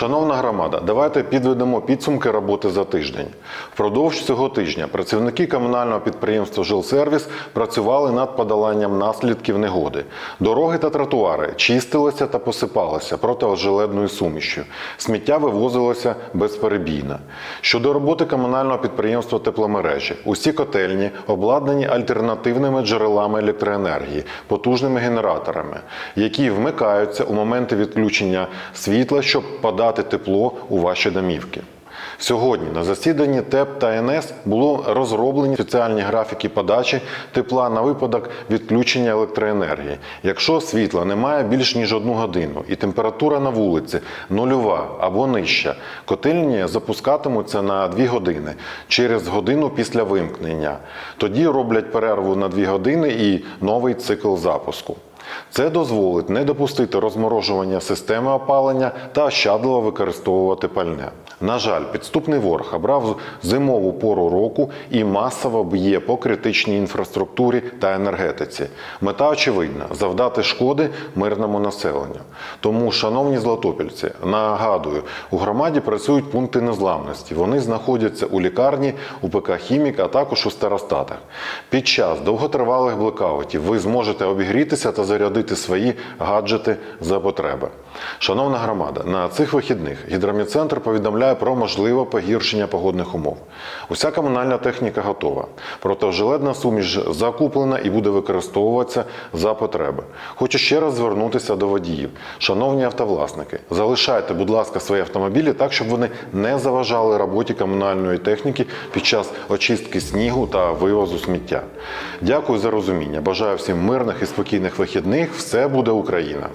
Шановна громада, давайте підведемо підсумки роботи за тиждень. Впродовж цього тижня працівники комунального підприємства Жилсервіс працювали над подоланням наслідків негоди. Дороги та тротуари чистилися та посипалися протиожеледною сумішю. Сміття вивозилося безперебійно. Щодо роботи комунального підприємства тепломережі, усі котельні обладнані альтернативними джерелами електроенергії, потужними генераторами, які вмикаються у моменти відключення світла, щоб подати тепло у ваші домівки. Сьогодні на засіданні ТЕП та НС було розроблені спеціальні графіки подачі тепла на випадок відключення електроенергії. Якщо світла немає більш ніж одну годину і температура на вулиці нульова або нижча, котельні запускатимуться на 2 години через годину після вимкнення. Тоді роблять перерву на 2 години і новий цикл запуску. Це дозволить не допустити розморожування системи опалення та ощадливо використовувати пальне. На жаль, підступний ворог обрав зимову пору року і масово б'є по критичній інфраструктурі та енергетиці. Мета очевидна завдати шкоди мирному населенню. Тому, шановні златопільці, нагадую, у громаді працюють пункти незламності. Вони знаходяться у лікарні, у ПК Хімік, а також у старостатах. Під час довготривалих блекаутів ви зможете обігрітися та зарядити свої гаджети за потреби. Шановна громада, на цих вихідних гідромедцентр повідомляє про можливе погіршення погодних умов. Уся комунальна техніка готова. Протижеледна суміш закуплена і буде використовуватися за потреби. Хочу ще раз звернутися до водіїв. Шановні автовласники, залишайте, будь ласка, свої автомобілі так, щоб вони не заважали роботі комунальної техніки під час очистки снігу та вивозу сміття. Дякую за розуміння. Бажаю всім мирних і спокійних вихідних. Все буде Україна!